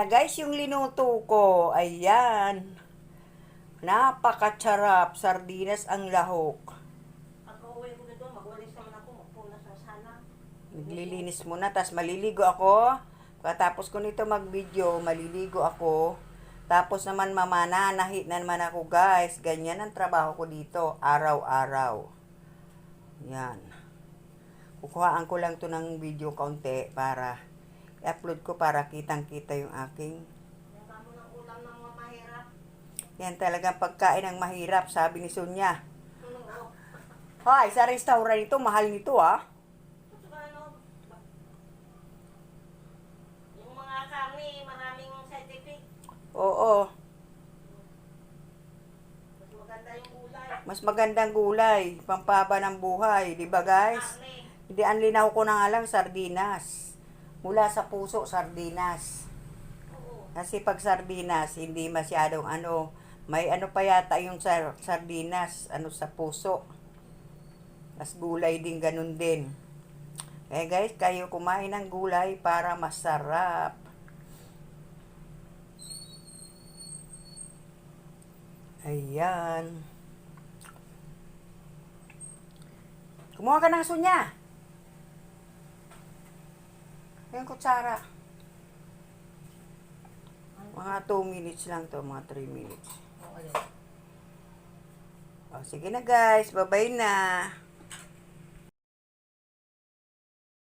na guys yung linuto ko. Ayan. Napakacharap. Sardinas ang lahok. Pag uwi ko na doon, magwalis naman ako, magpunas na sana. Naglilinis muna, tapos maliligo ako. Pagkatapos ko nito mag-video, maliligo ako. Tapos naman mamananahi na naman ako guys. Ganyan ang trabaho ko dito, araw-araw. Yan. Kukuhaan ko lang to ng video kaunti para i-upload ko para kitang-kita yung aking. Yan talagang pagkain ng mahirap, sabi ni Sonya. Oo. Hoy, sa restaurant ito, mahal nito ah. Yung mga karne, maraming scientific. Oo, Mas maganda yung gulay. mas magandang gulay, pampaba ng buhay, di ba guys? Hindi, ang linaw ko na nga lang, sardinas. Mula sa puso, sardinas. Kasi pag sardinas, hindi masyadong ano, may ano pa yata yung sar- sardinas, ano sa puso. Tapos gulay din, ganun din. Eh guys, kayo kumain ng gulay para masarap. Ayan. Kumuha ka ng sunya. Yung kutsara. Mga 2 minutes lang to, mga 3 minutes. Yun. O, sige na guys, bye-bye na.